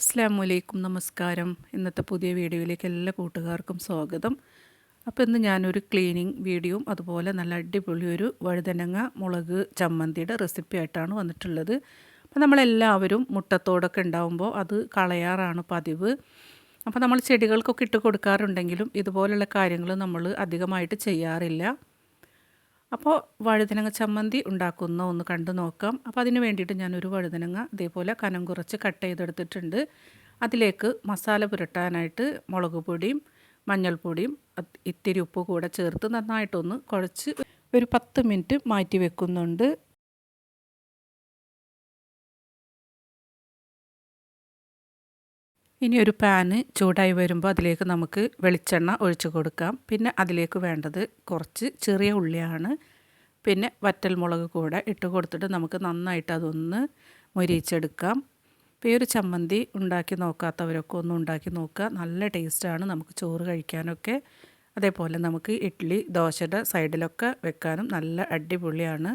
അസ്സാമലൈക്കും നമസ്കാരം. ഇന്നത്തെ പുതിയ വീഡിയോയിലേക്ക് എല്ലാ കൂട്ടുകാർക്കും സ്വാഗതം. അപ്പോൾ ഇന്ന് ഞാനൊരു ക്ലീനിങ് വീഡിയോയും അതുപോലെ നല്ല അടിപൊളി ഒരു വഴുതനങ്ങ മുളക് ചമ്മന്തിയുടെ റെസിപ്പി ആയിട്ടാണ് വന്നിട്ടുള്ളത്. അപ്പോൾ നമ്മളെല്ലാവരും മുട്ടത്തോടൊക്കെ ഉണ്ടാകുമ്പോൾ അത് കളയാറാണ് പതിവ്. അപ്പോൾ നമ്മൾ ചെടികൾക്കൊക്കെ ഇട്ട് കൊടുക്കാറുണ്ടെങ്കിലും ഇതുപോലുള്ള കാര്യങ്ങൾ നമ്മൾ അധികമായിട്ട് ചെയ്യാറില്ല. അപ്പോൾ വഴുതനങ്ങ ചമ്മന്തി ഉണ്ടാക്കുന്ന ഒന്ന് കണ്ടു നോക്കാം. അപ്പോൾ അതിന് വേണ്ടിയിട്ട് ഞാനൊരു വഴുതനങ്ങ ഇതേപോലെ കനം കുറച്ച് കട്ട് ചെയ്തെടുത്തിട്ടുണ്ട്. അതിലേക്ക് മസാല പുരട്ടാനായിട്ട് മുളക് പൊടിയും മഞ്ഞൾപ്പൊടിയും ഇത്തിരി ഉപ്പ് കൂടെ ചേർത്ത് നന്നായിട്ടൊന്ന് കുഴച്ച് ഒരു പത്ത് മിനിറ്റ് മാറ്റി വെക്കുന്നുണ്ട്. ഇനി ഒരു പാന് ചൂടായി വരുമ്പോൾ അതിലേക്ക് നമുക്ക് വെളിച്ചെണ്ണ ഒഴിച്ച് കൊടുക്കാം. പിന്നെ അതിലേക്ക് വേണ്ടത് കുറച്ച് ചെറിയ ഉള്ളിയാണ്. പിന്നെ വറ്റൽമുളക് കൂടെ ഇട്ട് കൊടുത്തിട്ട് നമുക്ക് നന്നായിട്ട് അതൊന്ന് മൊരിയിച്ചെടുക്കാം. ഇപ്പോൾ ഈ ഒരു ചമ്മന്തി ഉണ്ടാക്കി നോക്കാത്തവരൊക്കെ ഒന്ന് ഉണ്ടാക്കി നോക്കുക. നല്ല ടേസ്റ്റാണ് നമുക്ക് ചോറ് കഴിക്കാനൊക്കെ. അതേപോലെ നമുക്ക് ഇഡ്ഡലി ദോശയുടെ സൈഡിലൊക്കെ വെക്കാനും നല്ല അടിപൊളിയാണ്.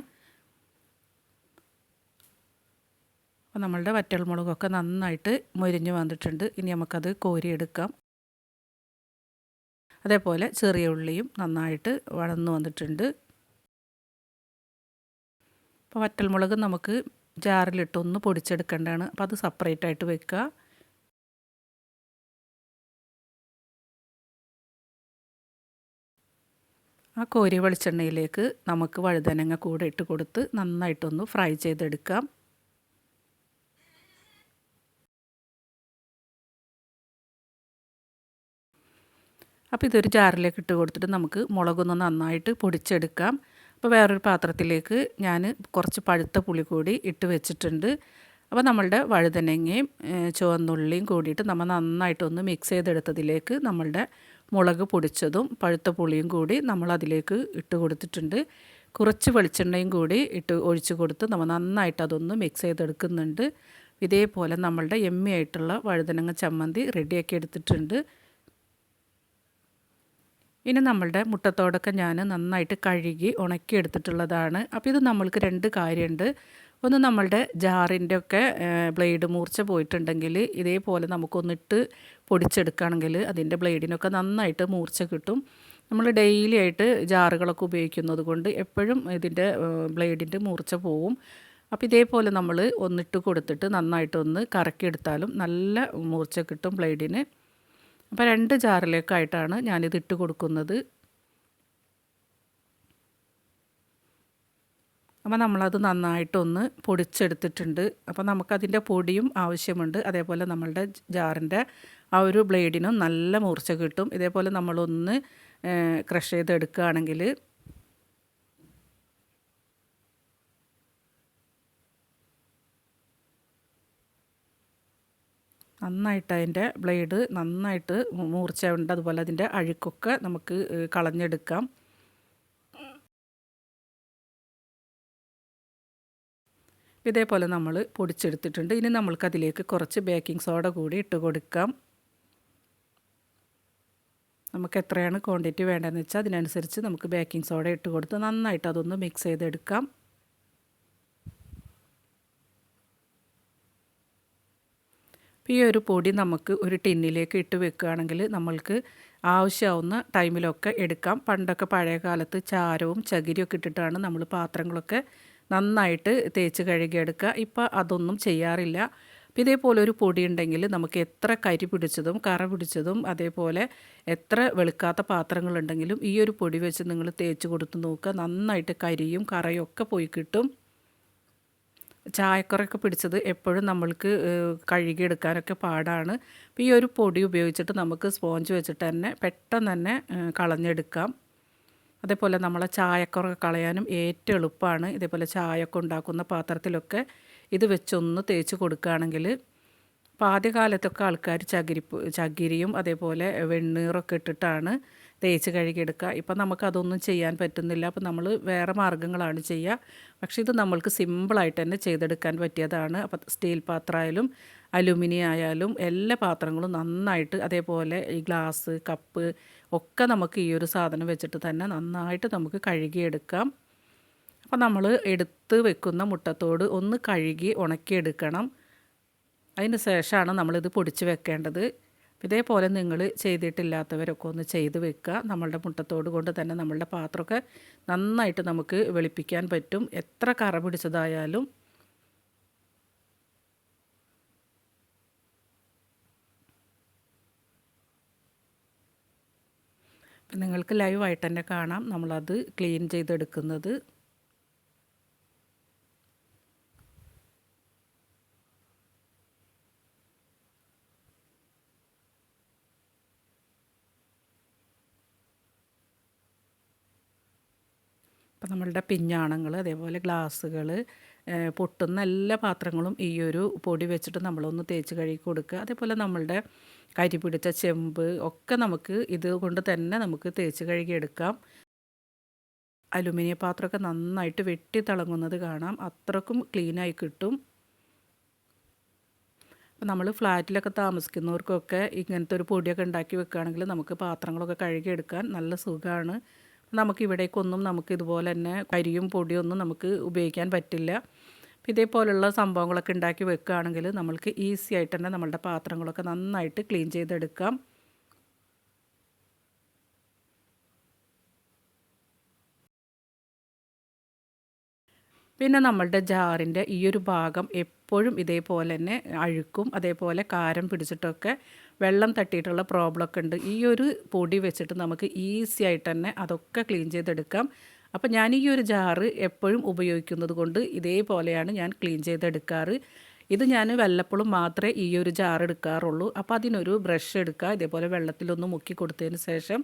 അപ്പോൾ നമ്മളുടെ വറ്റൽമുളകൊക്കെ നന്നായിട്ട് മൊരിഞ്ഞ് വന്നിട്ടുണ്ട്. ഇനി നമുക്കത് കോരിയെടുക്കാം. അതേപോലെ ചെറിയ ഉള്ളിയും നന്നായിട്ട് വളർന്നു വന്നിട്ടുണ്ട്. അപ്പോൾ വറ്റൽമുളക് നമുക്ക് ജാറിലിട്ടൊന്ന് പൊടിച്ചെടുക്കേണ്ടതാണ്. അപ്പോൾ അത് സെപ്പറേറ്റ് ആയിട്ട് വെക്കുക. ആ കോരി വെളിച്ചെണ്ണയിലേക്ക് നമുക്ക് വഴുതനങ്ങ കൂടെ ഇട്ട് കൊടുത്ത് നന്നായിട്ടൊന്ന് ഫ്രൈ ചെയ്തെടുക്കാം. അപ്പോൾ ഇതൊരു ജാറിലേക്ക് ഇട്ട് കൊടുത്തിട്ട് നമുക്ക് മുളകൊന്ന് നന്നായിട്ട് പൊടിച്ചെടുക്കാം. അപ്പോൾ വേറൊരു പാത്രത്തിലേക്ക് ഞാൻ കുറച്ച് പഴുത്ത പുളി കൂടി ഇട്ട് വെച്ചിട്ടുണ്ട്. അപ്പോൾ നമ്മളുടെ വഴുതനങ്ങയും ചുവന്നുള്ളിയും കൂടിയിട്ട് നമ്മൾ നന്നായിട്ടൊന്ന് മിക്സ് ചെയ്തെടുത്തതിലേക്ക് നമ്മളുടെ മുളക് പൊടിച്ചതും പഴുത്ത പുളിയും കൂടി നമ്മൾ അതിലേക്ക് ഇട്ട് കൊടുത്തിട്ടുണ്ട്. കുറച്ച് വെളിച്ചെണ്ണയും കൂടി ഇട്ട് ഒഴിച്ച് കൊടുത്ത് നമ്മൾ നന്നായിട്ട് അതൊന്ന് മിക്സ് ചെയ്തെടുക്കുന്നുണ്ട്. ഇതേപോലെ നമ്മളുടെ എമ്മി ആയിട്ടുള്ള വഴുതനങ്ങ ചമ്മന്തി റെഡിയാക്കി എടുത്തിട്ടുണ്ട്. ഇനി നമ്മളുടെ മുട്ടത്തോടൊക്കെ ഞാൻ നന്നായിട്ട് കഴുകി ഉണക്കി എടുത്തിട്ടുള്ളതാണ്. അപ്പോൾ ഇത് നമ്മൾക്ക് രണ്ട് കാര്യമുണ്ട്. ഒന്ന് നമ്മളുടെ ജാറിന്റെ ഒക്കെ ബ്ലേഡ് മൂർച്ച പോയിട്ടുണ്ടെങ്കിൽ ഇതേപോലെ നമുക്കൊന്നിട്ട് പൊടിച്ചെടുക്കുകയാണെങ്കിൽ അതിന്റെ ബ്ലേഡിനൊക്കെ നന്നായിട്ട് മൂർച്ച കിട്ടും. നമ്മൾ ഡെയിലി ആയിട്ട് ജാറുകളൊക്കെ ഉപയോഗിക്കുന്നത് കൊണ്ട് എപ്പോഴും ഇതിന്റെ ബ്ലേഡിന്റെ മൂർച്ച പോവും. അപ്പോൾ ഇതേപോലെ നമ്മൾ ഒന്നിട്ട് കൊടുത്തിട്ട് നന്നായിട്ടൊന്ന് കറക്കിയെടുത്താലും നല്ല മൂർച്ച കിട്ടും ബ്ലേഡിന്. അപ്പോൾ രണ്ട് ജാറിലേക്കായിട്ടാണ് ഞാനിത് ഇട്ട് കൊടുക്കുന്നത്. അപ്പോൾ നമ്മളത് നന്നായിട്ടൊന്ന് പൊടിച്ചെടുത്തിട്ടുണ്ട്. അപ്പോൾ നമുക്കതിന്റെ പൊടിയും ആവശ്യമുണ്ട്. അതേപോലെ നമ്മളുടെ ജാറിന്റെ ആ ഒരു ബ്ലേഡിനും നല്ല മൂർച്ച കിട്ടും. ഇതേപോലെ നമ്മളൊന്ന് ക്രഷ് ചെയ്തെടുക്കുകയാണെങ്കിൽ നന്നായിട്ട് അതിന്റെ ബ്ലേഡ് നന്നായിട്ട് മൂർച്ച ഉണ്ട് അതുപോലെ അതിന്റെ അഴുക്കൊക്കെ നമുക്ക് കളഞ്ഞെടുക്കാം. ഇതേപോലെ നമ്മൾ പൊടിച്ചെടുത്തിട്ടുണ്ട്. ഇനി നമ്മൾക്ക് അതിലേക്ക് കുറച്ച് ബേക്കിംഗ് സോഡ കൂടി ഇട്ട് കൊടുക്കാം. നമുക്ക് എത്രയാണ് ക്വാണ്ടിറ്റി വേണ്ടതെന്ന് വെച്ചാൽ അതിനനുസരിച്ച് നമുക്ക് ബേക്കിംഗ് സോഡ ഇട്ട് കൊടുത്ത് നന്നായിട്ട് അതൊന്ന് മിക്സ് ചെയ്തെടുക്കാം. അപ്പോൾ ഈ ഒരു പൊടി നമുക്ക് ഒരു ടിന്നിലേക്ക് ഇട്ട് വെക്കുകയാണെങ്കിൽ നമ്മൾക്ക് ആവശ്യമാവുന്ന ടൈമിലൊക്കെ എടുക്കാം. പണ്ടൊക്കെ പഴയ കാലത്ത് ചാരവും ചകിരിയൊക്കെ ഇട്ടിട്ടാണ് നമ്മൾ പാത്രങ്ങളൊക്കെ നന്നായിട്ട് തേച്ച് കഴുകിയെടുക്കുക. ഇപ്പോൾ അതൊന്നും ചെയ്യാറില്ല. അപ്പോൾ ഇതേപോലെ ഒരു പൊടി ഉണ്ടെങ്കിൽ നമുക്ക് എത്ര കരി പിടിച്ചതും കറ പിടിച്ചതും അതേപോലെ എത്ര വെളുക്കാത്ത പാത്രങ്ങളുണ്ടെങ്കിലും ഈ ഒരു പൊടി വെച്ച് നിങ്ങൾ തേച്ച് കൊടുത്ത് നോക്കുക. നന്നായിട്ട് കരിയും കറയും ഒക്കെ പോയി കിട്ടും. ചായക്കറൊക്കെ പിടിച്ചത് എപ്പോഴും നമ്മൾക്ക് കഴുകിയെടുക്കാനൊക്കെ പാടാണ്. അപ്പോൾ ഈ ഒരു പൊടി ഉപയോഗിച്ചിട്ട് നമുക്ക് സ്പോഞ്ച് വെച്ചിട്ട് തന്നെ പെട്ടെന്ന് തന്നെ കളഞ്ഞെടുക്കാം. അതേപോലെ നമ്മളെ ചായക്കുറ കളയാനും ഏറ്റവും എളുപ്പമാണ്. ഇതേപോലെ ചായയൊക്കെ ഉണ്ടാക്കുന്ന പാത്രത്തിലൊക്കെ ഇത് വെച്ചൊന്ന് തേച്ച് കൊടുക്കുകയാണെങ്കിൽ അപ്പോൾ ആദ്യകാലത്തൊക്കെ ആൾക്കാർ ചകിരിപ്പ് ചകിരിയും അതേപോലെ വെണ്ണീറൊക്കെ ഇട്ടിട്ടാണ് തേച്ച് കഴുകിയെടുക്കുക. ഇപ്പം നമുക്കതൊന്നും ചെയ്യാൻ പറ്റുന്നില്ല. അപ്പോൾ നമ്മൾ വേറെ മാർഗങ്ങളാണ് ചെയ്യുക. പക്ഷേ ഇത് നമ്മൾക്ക് സിമ്പിളായിട്ട് തന്നെ ചെയ്തെടുക്കാൻ പറ്റിയതാണ്. അപ്പോൾ സ്റ്റീൽ പാത്രമായാലും അലുമിനിയം ആയാലും എല്ലാ പാത്രങ്ങളും നന്നായിട്ട് അതേപോലെ ഈ ഗ്ലാസ് കപ്പ് ഒക്കെ നമുക്ക് ഈ ഒരു സാധനം വെച്ചിട്ട് തന്നെ നന്നായിട്ട് നമുക്ക് കഴുകിയെടുക്കാം. അപ്പോൾ നമ്മൾ എടുത്ത് വെക്കുന്ന മുട്ടത്തോട് ഒന്ന് കഴുകി ഉണക്കിയെടുക്കണം. അതിന് ശേഷമാണ് നമ്മളിത് പൊടിച്ച് വെക്കേണ്ടത്. ഇതേപോലെ നിങ്ങൾ ചെയ്തിട്ടില്ലാത്തവരൊക്കെ ഒന്ന് ചെയ്ത് വെക്കുക. നമ്മളുടെ മുട്ടത്തോട് കൊണ്ട് തന്നെ നമ്മളുടെ പാത്രമൊക്കെ നന്നായിട്ട് നമുക്ക് വെളുപ്പിക്കാൻ പറ്റും. എത്ര കറ പിടിച്ചതായാലും. നിങ്ങൾക്ക് ലൈവായിട്ട് തന്നെ കാണാം നമ്മളത് ക്ലീൻ ചെയ്തെടുക്കുന്നത്. അപ്പം നമ്മളുടെ പിഞ്ഞാണങ്ങൾ അതേപോലെ ഗ്ലാസ്സുകൾ പൊട്ടുന്ന എല്ലാ പാത്രങ്ങളും ഈ ഒരു പൊടി വെച്ചിട്ട് നമ്മളൊന്ന് തേച്ച് കഴുകി കൊടുക്കുക. അതേപോലെ നമ്മളുടെ കരി പിടിച്ച ചെമ്പ് ഒക്കെ നമുക്ക് ഇത് കൊണ്ട് തന്നെ നമുക്ക് തേച്ച് കഴുകിയെടുക്കാം അലുമിനിയം പാത്രമൊക്കെ നന്നായിട്ട് വെട്ടി തിളങ്ങുന്നത് കാണാം. അത്രക്കും ക്ലീനായി കിട്ടും. അപ്പം നമ്മൾ ഫ്ലാറ്റിലൊക്കെ താമസിക്കുന്നവർക്കൊക്കെ ഇങ്ങനത്തെ ഒരു പൊടിയൊക്കെ ഉണ്ടാക്കി വെക്കുകയാണെങ്കിൽ നമുക്ക് പാത്രങ്ങളൊക്കെ കഴുകിയെടുക്കാൻ നല്ല സുഖമാണ്. നമുക്ക് ഇവിടേക്കൊന്നും നമുക്ക് ഇതുപോലെ തന്നെ കരിയും പൊടിയൊന്നും നമുക്ക് ഉപയോഗിക്കാൻ പറ്റില്ല. ഇതേപോലുള്ള സംഭവങ്ങളൊക്കെ ഉണ്ടാക്കി വെക്കുകയാണെങ്കിൽ നമ്മൾക്ക് ഈസി ആയിട്ട് തന്നെ നമ്മളുടെ പാത്രങ്ങളൊക്കെ നന്നായിട്ട് ക്ലീൻ ചെയ്തെടുക്കാം. പിന്നെ നമ്മളുടെ ജാറിന്റെ ഈ ഒരു ഭാഗം എപ്പോഴും ഇതേപോലെ തന്നെ അഴുക്കും അതേപോലെ കാരം പിടിച്ചിട്ടൊക്കെ വെള്ളം തട്ടിയിട്ടുള്ള പ്രോബ്ലമൊക്കെ ഉണ്ട്. ഈ ഒരു പൊടി വെച്ചിട്ട് നമുക്ക് ഈസി ആയിട്ട് തന്നെ അതൊക്കെ ക്ലീൻ ചെയ്തെടുക്കാം. അപ്പോൾ ഞാൻ ഈ ഒരു ജാറ് എപ്പോഴും ഉപയോഗിക്കുന്നത് കൊണ്ട് ഇതേപോലെയാണ് ഞാൻ ക്ലീൻ ചെയ്തെടുക്കാറ്. ഇത് ഞാൻ വല്ലപ്പോഴും മാത്രമേ ഈ ഒരു ജാർ എടുക്കാറുള്ളൂ. അപ്പോൾ അതിനൊരു ബ്രഷ് എടുക്കുക ഇതേപോലെ വെള്ളത്തിലൊന്ന് മുക്കി കൊടുത്തതിന് ശേഷം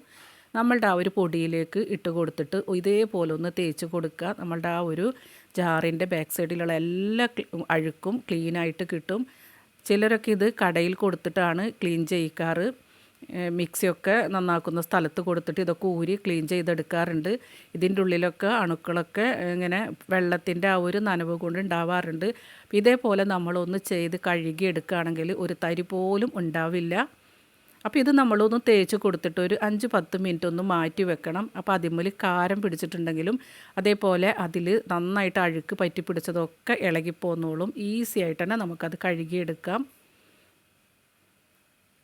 നമ്മളുടെ ആ ഒരു പൊടിയിലേക്ക് ഇട്ട് കൊടുത്തിട്ട് ഇതേപോലെ ഒന്ന് തേച്ച് കൊടുക്കുക. നമ്മളുടെ ആ ഒരു ജാറിന്റെ ബാക്ക് സൈഡിലുള്ള എല്ലാ അഴുക്കും ക്ലീനായിട്ട് കിട്ടും. ചിലരൊക്കെ ഇത് കടയിൽ കൊടുത്തിട്ടാണ് ക്ലീൻ ചെയ്യിക്കാറ്. മിക്സിയൊക്കെ നന്നാക്കുന്ന സ്ഥലത്ത് കൊടുത്തിട്ട് ഇതൊക്കെ ഊരി ക്ലീൻ ചെയ്തെടുക്കാറുണ്ട്. ഇതിന്റെ ഉള്ളിലൊക്കെ അണുക്കളൊക്കെ ഇങ്ങനെ വെള്ളത്തിന്റെ ആ ഒരു നനവ് കൊണ്ട് ഉണ്ടാവാറുണ്ട്. ഇതേപോലെ നമ്മളൊന്ന് ചെയ്ത് കഴുകി എടുക്കുകയാണെങ്കിൽ ഒരു തരി പോലും ഉണ്ടാവില്ല. അപ്പോൾ ഇത് നമ്മളൊന്ന് തേച്ച് കൊടുത്തിട്ട് ഒരു അഞ്ച് പത്ത് മിനിറ്റ് ഒന്ന് മാറ്റി വെക്കണം. അപ്പോൾ അതിന്മേൽ കാരം പിടിച്ചിട്ടുണ്ടെങ്കിലും അതേപോലെ അതിൽ നന്നായിട്ട് അഴുക്ക് പറ്റി പിടിച്ചതൊക്കെ ഇളകിപ്പോന്നോളും. ഈസി ആയിട്ട് തന്നെ നമുക്കത് കഴുകിയെടുക്കാം.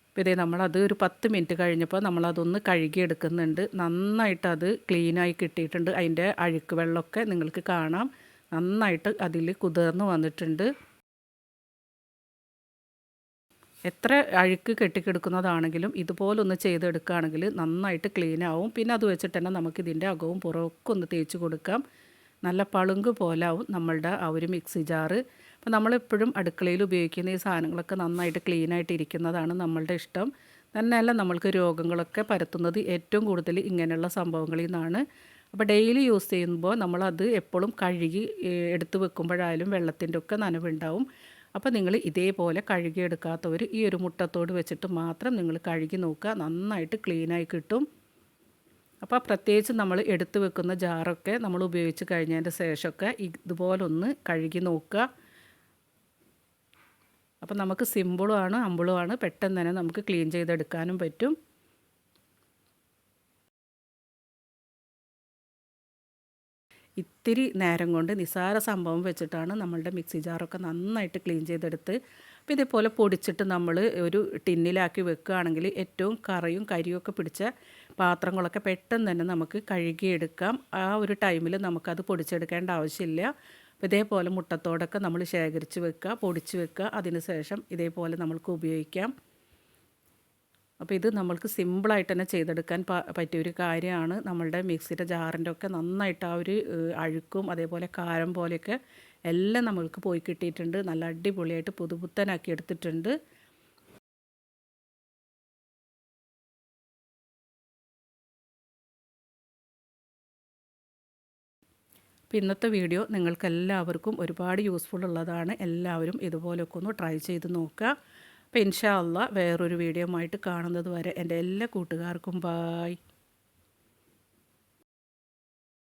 അപ്പോൾ ഇതേ നമ്മളത് ഒരു പത്ത് മിനിറ്റ് കഴിഞ്ഞപ്പോൾ നമ്മളതൊന്ന് കഴുകിയെടുക്കുന്നുണ്ട്. നന്നായിട്ട് അത് ക്ലീനായി കിട്ടിയിട്ടുണ്ട്. അതിന്റെ അഴുക്ക് വെള്ളമൊക്കെ നിങ്ങൾക്ക് കാണാം. നന്നായിട്ട് അതിൽ കുതിർന്ന് വന്നിട്ടുണ്ട്. എത്ര അഴുക്ക് കെട്ടിക്കിടക്കുന്നതാണെങ്കിലും ഇതുപോലൊന്ന് ചെയ്തെടുക്കുകയാണെങ്കിൽ നന്നായിട്ട് ക്ലീൻ ആവും. പിന്നെ അത് വെച്ചിട്ട് തന്നെ നമുക്ക് ഇതിന്റെ അകവും പുറമൊക്കെ ഒന്ന് തേച്ച് കൊടുക്കാം. നല്ല പളുങ്ക് പോലാവും നമ്മളുടെ ആ ഒരു മിക്സി ജാറ് അപ്പോൾ നമ്മളെപ്പോഴും അടുക്കളയിൽ ഉപയോഗിക്കുന്ന ഈ സാധനങ്ങളൊക്കെ നന്നായിട്ട് ക്ലീനായിട്ട് ഇരിക്കുന്നതാണ് നമ്മളുടെ ഇഷ്ടം. തന്നെയല്ല നമ്മൾക്ക് രോഗങ്ങളൊക്കെ പരത്തുന്നത് ഏറ്റവും കൂടുതൽ ഇങ്ങനെയുള്ള സംഭവങ്ങളിൽ നിന്നാണ്. അപ്പോൾ ഡെയിലി യൂസ് ചെയ്യുമ്പോൾ നമ്മളത് എപ്പോഴും കഴുകി എടുത്ത് വെക്കുമ്പോഴായാലും വെള്ളത്തിന്റെ ഒക്കെ നനവുണ്ടാവും. അപ്പോൾ നിങ്ങൾ ഇതേപോലെ കഴുകിയെടുക്കാത്തവർ ഈ ഒരു മുട്ടത്തോട് വെച്ചിട്ട് മാത്രം നിങ്ങൾ കഴുകി നോക്കുക. നന്നായിട്ട് ക്ലീനായി കിട്ടും. അപ്പോൾ പ്രത്യേകിച്ച് നമ്മൾ എടുത്തു വെക്കുന്ന ജാറൊക്കെ നമ്മൾ ഉപയോഗിച്ച് കഴിഞ്ഞതിന്റെ ശേഷമൊക്കെ ഇതുപോലൊന്ന് കഴുകി നോക്കുക. അപ്പോൾ നമുക്ക് സിമ്പിളുമാണ് അമ്പിളുമാണ് പെട്ടെന്ന് തന്നെ നമുക്ക് ക്ലീൻ ചെയ്തെടുക്കാനും പറ്റും. ഇത്തിരി നേരം കൊണ്ട് നിസാര സംഭവം വെച്ചിട്ടാണ് നമ്മളുടെ മിക്സി ജാറൊക്കെ നന്നായിട്ട് ക്ലീൻ ചെയ്തെടുത്ത് അപ്പോൾ ഇതേപോലെ പൊടിച്ചിട്ട് നമ്മൾ ഒരു ടിന്നിലാക്കി വെക്കുകയാണെങ്കിൽ ഏറ്റവും കറിയും കരിയും ഒക്കെ പിടിച്ച പാത്രങ്ങളൊക്കെ പെട്ടെന്ന് തന്നെ നമുക്ക് കഴുകിയെടുക്കാം. ആ ഒരു ടൈമിൽ നമുക്കത് പൊടിച്ചെടുക്കേണ്ട ആവശ്യമില്ല. അപ്പോൾ ഇതേപോലെ മുട്ടത്തോടൊക്കെ നമ്മൾ ശേഖരിച്ച് വെക്കുക പൊടിച്ച് വെക്കുക. അതിനുശേഷം ഇതേപോലെ നമ്മൾക്ക് ഉപയോഗിക്കാം. അപ്പോൾ ഇത് നമ്മൾക്ക് സിമ്പിളായിട്ട് തന്നെ ചെയ്തെടുക്കാൻ പറ്റിയ ഒരു കാര്യമാണ്. നമ്മളുടെ മിക്സിയുടെ ജാറിന്റെ ഒക്കെ നന്നായിട്ട് ആ ഒരു അഴുക്കും അതേപോലെ കാരം പോലെയൊക്കെ എല്ലാം നമ്മൾക്ക് പോയി കിട്ടിയിട്ടുണ്ട്. നല്ല അടിപൊളിയായിട്ട് പുതുപുത്തനാക്കി എടുത്തിട്ടുണ്ട്. അപ്പോൾ ഇന്നത്തെ വീഡിയോ നിങ്ങൾക്കെല്ലാവർക്കും ഒരുപാട് യൂസ്ഫുൾ ഉള്ളതാണ്. എല്ലാവരും ഇതുപോലൊക്കെ ഒന്ന് ട്രൈ ചെയ്ത് നോക്കുക. അപ്പോൾ ഇൻഷാ അല്ല വേറൊരു വീഡിയോ ആയിട്ട് കാണുന്നത് വരെ എന്റെ എല്ലാ കൂട്ടുകാർക്കും ബായ്